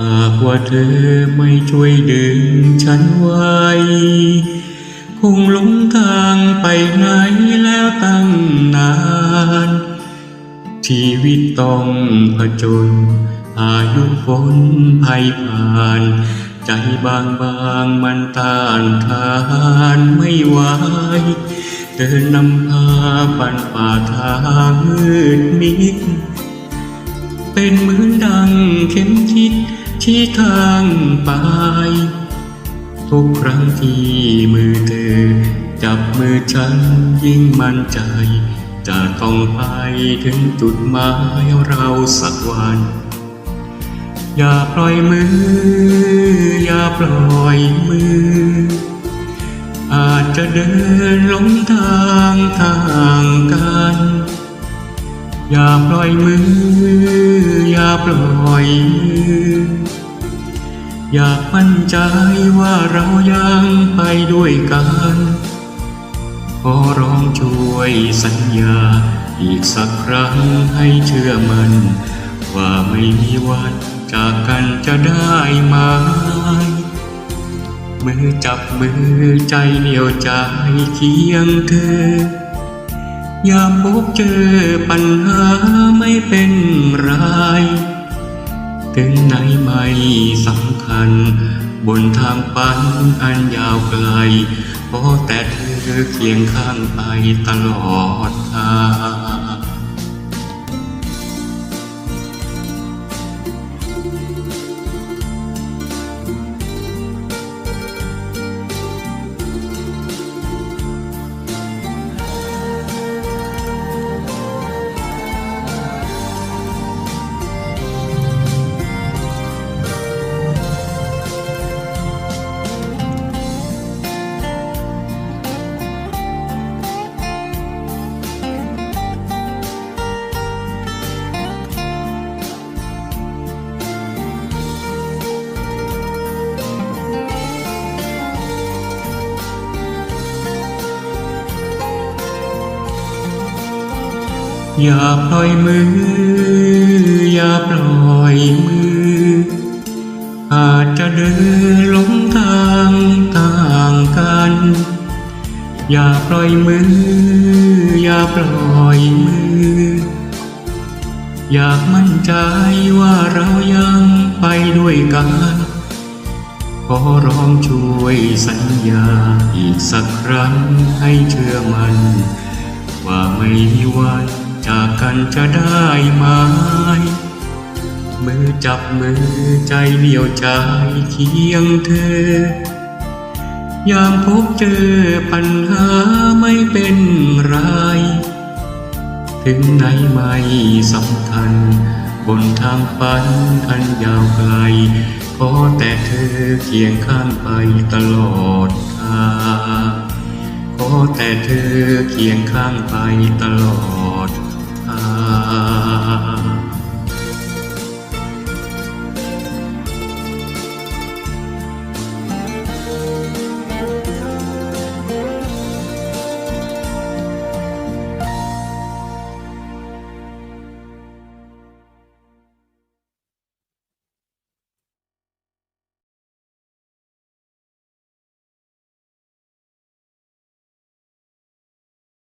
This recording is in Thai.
หากว่าเธอไม่ช่วยดึงฉันไว้ คงหลงทางไปไหนแล้วตั้งนาน ชีวิตต้องผจญอายุฝนภัยผ่าน ใจบางบางมันต้านทานไม่ไหวเดินนำพาปันป่าทางมืดมิด เป็นเหมือนดังเข็มทิศ ชี้ทางไปทุกครั้งที่มือเธอ จับมือฉันยิ่งมั่นใจ จะต้องไปถึงจุดหมายเราสักวัน อย่าปล่อยมือ อย่าปล่อยมือ อาจจะเดินหลงทางทางกันอย่าปล่อยมือ อย่าปล่อยมือ อยากมั่นใจว่าเรายังไปด้วยกัน ขอร้องช่วยสัญญา อีกสักครั้งให้เชื่อมัน ว่าไม่มีวันจากกันจะได้ไหมมือจับมือใจเหนียวใจเคียงเธอยามพบเจอปัญหาไม่เป็นไร ถึงไหนไม่สำคัญ บนทางปันอันยาวไกลเพราะแต่เธอเคียงข้างไปตลอดทาง อย่าปล่อยมือ อย่าปล่อยมือ อาจจะเดินหลงทางต่างกัน อย่าปล่อยมือ อย่าปล่อยมือ อยากมั่นใจว่าเรายังไปด้วยกันขอร้องช่วยสัญญาอีกสักครั้งให้เชื่อมัน ว่าไม่มีวัน จากกันจะได้ไหมมือจับมือใจเหนียวใจเคียงเธอยามพบเจอปัญหาไม่เป็นไร ถึงไหนไม่สำคัญ บนทางฝันอันยาวไกล ขอแต่เธอเคียงข้างไปตลอดทางขอแต่เธอเคียงข้างไปตลอด ทาง